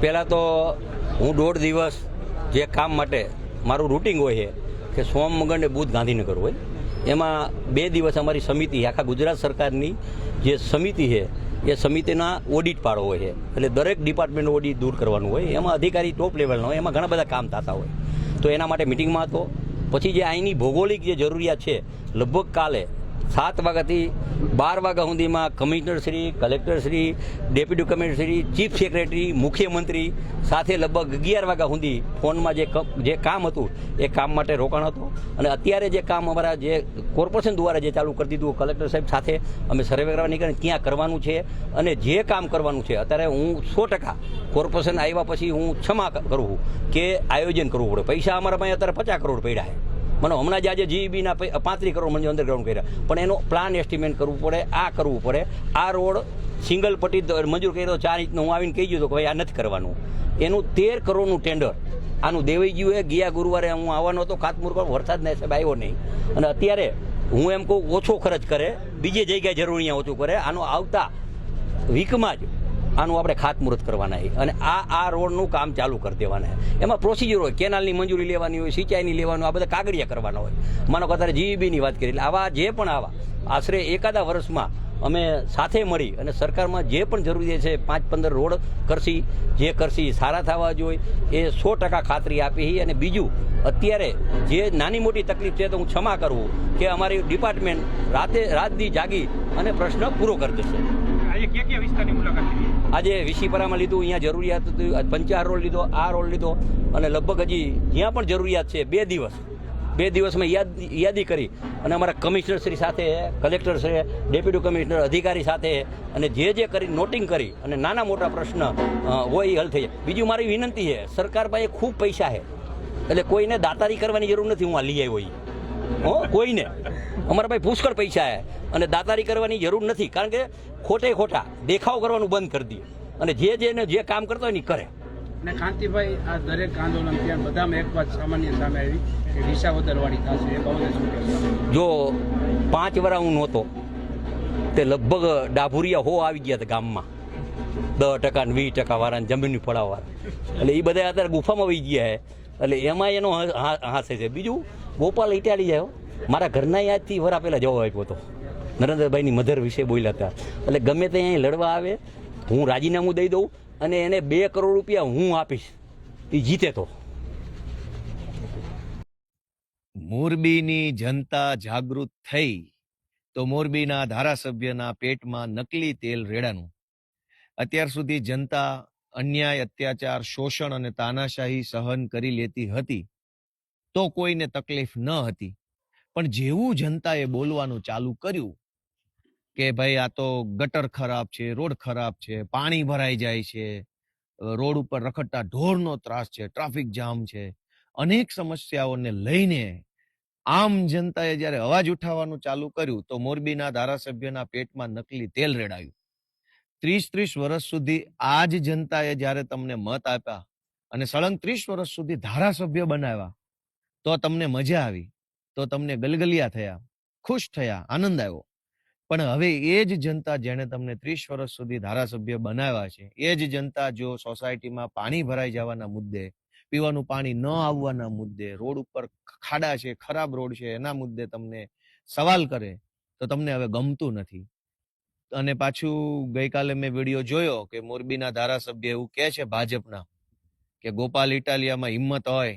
પહેલાં તો હું દોઢ દિવસ જે કામ માટે મારું રૂટિંગ હોય છે કે સોમ, મંગળ ને બુધ ગાંધીનગર હોય, એમાં બે દિવસ અમારી સમિતિ, આખા ગુજરાત સરકારની જે સમિતિ છે, એ સમિતિના ઓડિટ પાડો હોય છે. એટલે દરેક ડિપાર્ટમેન્ટનું ઓડિટ દૂર કરવાનું હોય. એમાં અધિકારી ટોપ લેવલનો હોય, એમાં ઘણા બધા કામ થતા હોય. તો એના માટે મિટિંગમાં હતો. પછી જે અહીંની ભૌગોલિક જે જરૂરિયાત છે, લગભગ કાલે સાત વાગ્યાથી બાર વાગ્યા સુધીમાં commissioner Shri, collector Shri, deputy commissioner Shri, chief secretary, મુખ્યમંત્રી સાથે લગભગ અગિયાર વાગ્યા સુધી ફોનમાં જે જે કામ હતું એ કામ માટે રોકાણ હતું. અને અત્યારે જે કામ અમારા જે કોર્પોરેશન દ્વારા જે ચાલુ કરી દીધું, કલેક્ટર સાહેબ સાથે અમે સર્વે કરવા નીકળીને ક્યાં કરવાનું છે. અને જે કામ કરવાનું છે, અત્યારે હું સો ટકા કોર્પોરેશન આવ્યા પછી હું ક્ષમા કરું કે આયોજન કરવું પડે. પૈસા અમારા પાસે અત્યારે પચાસ કરોડ પડ્યા છે. મને હમણાં જ આજે જીઈબીના પાંત્રીસ કરોડ મને અંડરગ્રાઉન્ડ કર્યા. પણ એનો પ્લાન એસ્ટિમેટ કરવું પડે, આ કરવું પડે. આ રોડ સિંગલ પટ્ટી મંજૂર કર્યો ચાર ઇંચનો, હું આવીને કહી ગયો કે ભાઈ આ નથી કરવાનું. એનું તેર કરોડનું ટેન્ડર આનું દેવાઈ ગયું એ ગયા ગુરુવારે હું આવવાનો હતો ખાતમુહૂર્ત પર વરસાદ નહીં સાહેબ આવ્યો નહીં. અને અત્યારે હું એમ કહું, ઓછો ખર્ચ કરે, બીજી જગ્યાએ જરૂર અહીંયા ઓછું કરે. આનો આવતા વીકમાં જ આનું આપણે ખાતમુહૂર્ત કરવાના છે. અને આ આ રોડનું કામ ચાલુ કરી દેવાના છે. એમાં પ્રોસિજર હોય, કેનાલની મંજૂરી લેવાની હોય, સિંચાઈની લેવાનું આ બધા કાગળિયા કરવાના હોય. માનો કે અત્યારે જીઈબીની વાત કરી એટલે આવા જે પણ આવા આશરે એકાદા વર્ષમાં અમે સાથે મળી અને સરકારમાં જે પણ જરૂરી છે, પાંચ પંદર રોડ કરશી, જે કરશી સારા થવા જોઈએ, એ સો ટકા ખાતરી આપી અને બીજું, અત્યારે જે નાની મોટી તકલીફ છે, તો હું ક્ષમા કરું કે અમારી ડિપાર્ટમેન્ટ રાતે રાતની જાગી અને પ્રશ્ન પૂરો કરી દેશે. આજે વિશીપરામાં લીધું, અહીંયા જરૂરિયાત હતી પંચાર રોડ લીધો, આ રોડ લીધો, અને લગભગ હજી જ્યાં પણ જરૂરિયાત છે, બે દિવસ, બે દિવસમાં યાદ, યાદી કરી, અને અમારા કમિશનર શ્રી સાથે, કલેક્ટર શ્રી, ડેપ્યુટી કમિશનર, અધિકારી સાથે, અને જે જે કરી, નોટિંગ કરી, અને નાના મોટા પ્રશ્ન હોય એ હલ થઈ જાય બીજું મારી વિનંતી છે, સરકાર પાસે ખૂબ પૈસા છે, એટલે કોઈને દાતારી કરવાની જરૂર નથી, હું આ લઈ આવ્યો. હો કોઈને? અમારા ભાઈ પુષ્કળ પૈસા છે. અને દાતારી કરવાની જરૂર નથી કારણ કે ખોટે ખોટા દેખાવ કરવાનું બંધ કરી દઈએ અને જે જેને જે કામ કરતો હોય ને કરે. અને કાંતિભાઈ આ દરેક આંદોલન ત્યાં બધામાં એક વાત સામાન્ય સામે આવી કે વિસાવદરવાળી થશે એ બાબતે જો પાંચ વરા હું નહોતો તે લગભગ ડાભુરિયા હો આવી ગયા હતા ગામમાં. દસ ટકા ને વીસ ટકા વાળા જમીનની ફળાવાળા એટલે એ બધા અત્યારે ગુફામાં વહી ગયા છે. એટલે એમાં એનો હાસે છે. બીજું ગોપાલ ઇટાલી જાય મારા ઘરના યાદથી વરા પહેલાં જવાબ આપ્યો હતો. નરેન્દ્રભાઈની મધર વિશે બોલ્યા હતા. એટલે ગમે તે અહીં લડવા આવે, હું રાજીનામું દઈ દઉં અને એને બે કરોડ રૂપિયા હું આપીશ. એ જીતે તો. મોરબીની જનતા જાગૃત થઈ તો મોરબીના ધારાસભ્યના પેટમાં નકલી તેલ રેડાનું. અત્યાર સુધી જનતા અન્યાય, અત્યાચાર, શોષણ અને તાનાશાહી સહન કરી લેતી હતી. તો કોઈને તકલીફ ન હતી. પણ જેવું જનતાએ બોલવાનું ચાલુ કર્યું કે ભાઈ આ તો ગટર ખરાબ છે, રોડ ખરાબ છે, પાણી ભરાઈ જાય છે રોડ ઉપર રખડતા ઢોરનો ત્રાસ છે, ટ્રાફિક જામ છે, અનેક સમસ્યાઓને લઈને આમ જનતાએ જ્યારે અવાજ ઉઠાવવાનું ચાલુ કર્યું તો મોરબીના ધારાસભ્યના પેટમાં નકલી તેલ રેડાયું. ત્રીસ ત્રીસ વર્ષ સુધી આ જ જનતાએ જ્યારે તમને મત આપ્યા અને સળંગ ત્રીસ વર્ષ સુધી ધારાસભ્ય બનાવ્યા તો તમને મજા આવી, તો તમને ગલગલિયા થયા, ખુશ થયા, આનંદ આવ્યો. પણ હવે એ જ જનતા જેણે તમને ત્રીસ વર્ષ સુધી ધારાસભ્ય બનાવ્યા છે, એ જ જનતા જો સોસાયટીમાં પાણી ભરાઈ જવાના મુદ્દે, પીવાનું પાણી ન આવવાના મુદ્દે, રોડ ઉપર ખાડા છે, ખરાબ રોડ છે, એના મુદ્દે તમને સવાલ કરે, તો તમને હવે ગમતું નથી. અને પાછું ગઈકાલે મેં વીડિયો જોયો કે મોરબીના ધારાસભ્ય એવું કહે છે ભાજપના, કે ગોપાલ ઇટાલિયામાં હિંમત હોય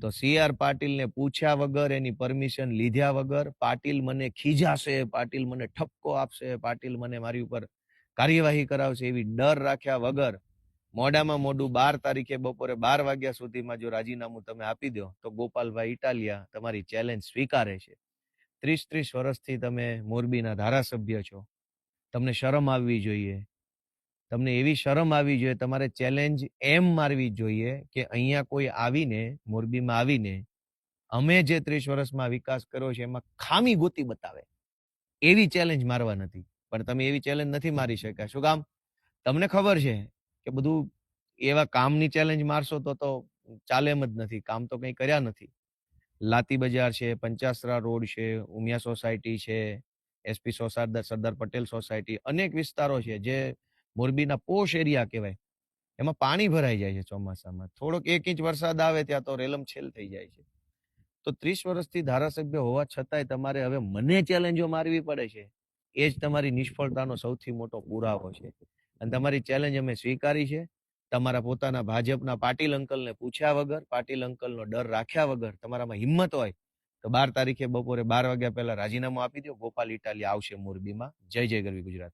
તો સી આર પાટીલને પૂછ્યા વગર, એની પરમિશન લીધ્યા વગર, પાટીલ મને ખીજાશે, પાટીલ મને ઠપકો આપશે, પાટીલ મને મારી ઉપર કાર્યવાહી કરાવશે, એવી ડર રાખ્યા વગર મોડામાં મોડું બાર તારીખે બપોરે બાર વાગ્યા સુધીમાં જો રાજીનામું તમે આપી દો, તો ગોપાલભાઈ ઇટાલિયા તમારી ચેલેન્જ સ્વીકારે છે. ત્રીસ ત્રીસ વર્ષથી તમે મોરબીના ધારાસભ્ય છો. તમને શરમ આવવી જોઈએ. તમને એવી શરમ આવવી જોઈએ, તમારે ચેલેન્જ એમ મારવી જોઈએ કે અહીંયા કોઈ આવીને, મોરબીમાં આવીને, અમે જે ત્રીસ વર્ષમાં વિકાસ કર્યો છે, એમાં ખામી ગોતી બતાવે. એવી ચેલેન્જ મારવા નથી. પણ તમે એવી ચેલેન્જ નથી મારી શક્યા. શું કામ? તમને ખબર છે કે બધું એવા કામની ચેલેન્જ મારશો તો તો ચાલે એમ જ નથી. કામ તો કંઈ કર્યા નથી. લાતી બજાર છે, પંચાસરા રોડ છે, ઉમિયા સોસાયટી છે એસપી સોસાર સરદાર પટેલ સોસાયટી, અનેક વિસ્તારો છે, જે મોરબીના પોશ એરિયા કહેવાય. એમાં પાણી ભરાઈ જાય છે ચોમાસામાં. થોડોક એક ઇંચ વરસાદ આવે ત્યાં તો રેલમ છેલ થઈ જાય છે. તો ત્રીસ વર્ષથી ધારાસભ્ય હોવા છતાંય તમારે હવે મને ચેલેન્જો મારવી પડે છે. એ જ તમારી નિષ્ફળતાનો સૌથી મોટો પુરાવો છે. અને તમારી ચેલેન્જ અમે સ્વીકારી છે. તમારા પોતાના ભાજપના પાટીલ અંકલને પૂછ્યા વગર, પાટીલ અંકલનો ડર રાખ્યા વગર તમારામાં હિંમત હોય તો બાર તારીખે બપોરે બાર વાગ્યા પહેલા રાજીનામું આપી દો. ગોપાલ ઇટાલી આવશે મોરબીમાં. જય જય ગરવી ગુજરાત.